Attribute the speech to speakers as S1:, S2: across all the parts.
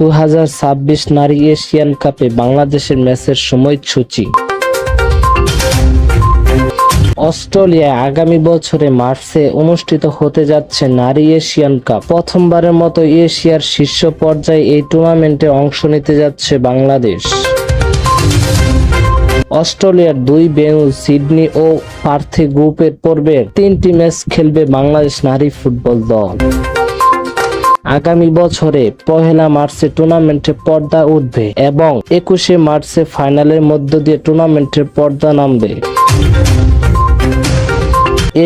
S1: দু হাজার ছাব্বিশ নারী এশিয়ান কাপে বাংলাদেশের ম্যাচের সময় সময়সূচি অস্ট্রেলিয়ায় আগামী বছরে মার্চে অনুষ্ঠিত হতে যাচ্ছে নারী এশিয়ান কাপ। প্রথমবারের মতো এশিয়ার শীর্ষ পর্যায়ে এই টুর্নামেন্টে অংশ নিতে যাচ্ছে বাংলাদেশ। অস্ট্রেলিয়ার দুই বেনু সিডনি ও পার্থে গ্রুপের পর্বের তিনটি ম্যাচ খেলবে বাংলাদেশ নারী ফুটবল দল। আগামী বছরে পহেলা মার্চে টুর্নামেন্টে পর্দা উঠবে এবং একুশে মার্চে ফাইনালের মধ্য দিয়ে টুর্নামেন্টের পর্দা নামবে।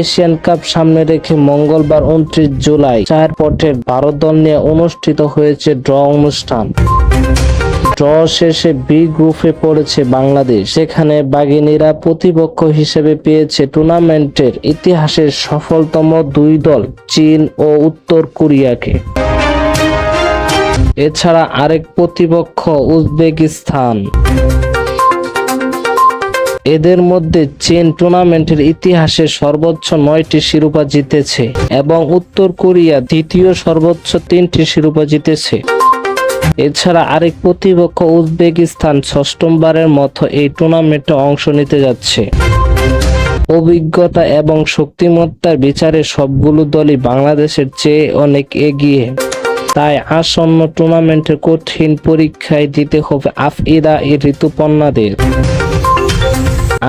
S1: এশিয়ান কাপ সামনে রেখে মঙ্গলবার উনত্রিশ জুলাই চার পটের ভারত দল নিয়ে অনুষ্ঠিত হয়েছে ড্র অনুষ্ঠান। ড্র শেষে বি গ্রুপে পড়েছে বাংলাদেশ। সেখানে বাগিনীরা প্রতিপক্ষ হিসেবে পেয়েছে টুর্নামেন্টের ইতিহাসের সফলতম দুই দল, চীন ও উত্তর কোরিয়াকে। এছাড়া আরেক প্রতিপক্ষ উজবেকিস্তান। এদের মধ্যে চীন টুর্নামেন্টের ইতিহাসে সর্বোচ্চ নয়টি শিরোপা জিতেছে এবং উত্তর কোরিয়া দ্বিতীয় সর্বোচ্চ তিনটি শিরোপা জিতেছে। এছাড়া আরেক প্রতিপক্ষ উজবেকিস্তান ষষ্ঠমবারের মতো এই টুর্নামেন্টে অংশ নিতে যাচ্ছে। অভিজ্ঞতা এবং শক্তিমত্তার বিচারে সবগুলো দলই বাংলাদেশের চেয়ে অনেক এগিয়ে। তাই আসন্ন টুর্নামেন্টের কঠিন পরীক্ষায় দিতে হবে আফইদা এই ঋতুপর্ণাদের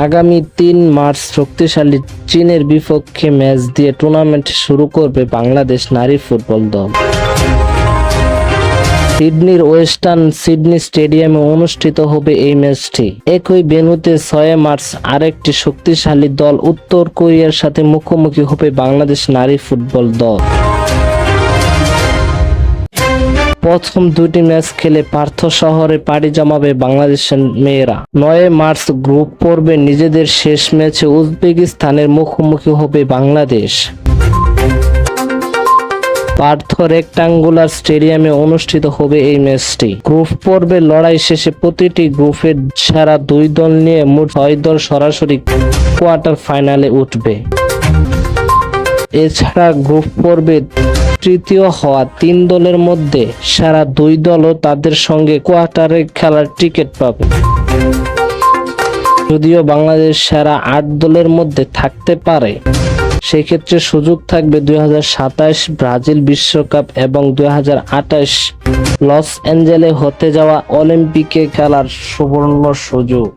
S1: আগামী তিন মার্চ শক্তিশালী চীনের বিপক্ষে ম্যাচ দিয়ে টুর্নামেন্ট শুরু করবে বাংলাদেশ নারী ফুটবল দল। সিডনির ওয়েস্টার্ন সিডনি স্টেডিয়ামে অনুষ্ঠিত হবে এই ম্যাচটি। একই ভেন্যুতে ছয় মার্চ আরেকটি শক্তিশালী দল উত্তর কোরিয়ার সাথে মুখোমুখি হবে বাংলাদেশ নারী ফুটবল দল। প্রথম দুটি ম্যাচ খেলে পার্থ শহরে পাড়ি জমাবে বাংলাদেশের মেয়েরা। নয় মার্চ গ্রুপ পর্বে নিজেদের শেষ ম্যাচে উজবেকিস্তানের মুখোমুখি হবে বাংলাদেশ। পার্থ রেক্টাঙ্গুলার স্টেডিয়ামে অনুষ্ঠিত হবে এই ম্যাচটি। গ্রুপ পর্বের লড়াই শেষে প্রতিটি গ্রুপের সেরা দুই দল নিয়ে মোট ছয় দল সরাসরি কোয়ার্টার ফাইনালে উঠবে। এছাড়া গ্রুপ পর্বে তৃতীয় হওয়া তিন দলের মধ্যে সারা দুই দলও তাদের সঙ্গে কোয়ার্টারে খেলার টিকিট পাবে। যদিও বাংলাদেশ সেরা আট দলের মধ্যে থাকতে পারে। সেক্ষেত্রে সুযোগ থাকবে দুই হাজার সাতাশ ব্রাজিল বিশ্বকাপ এবং দুই লস অ্যাঞ্জেলে হতে যাওয়া অলিম্পিকে খেলার সুবর্ণ সুযোগ।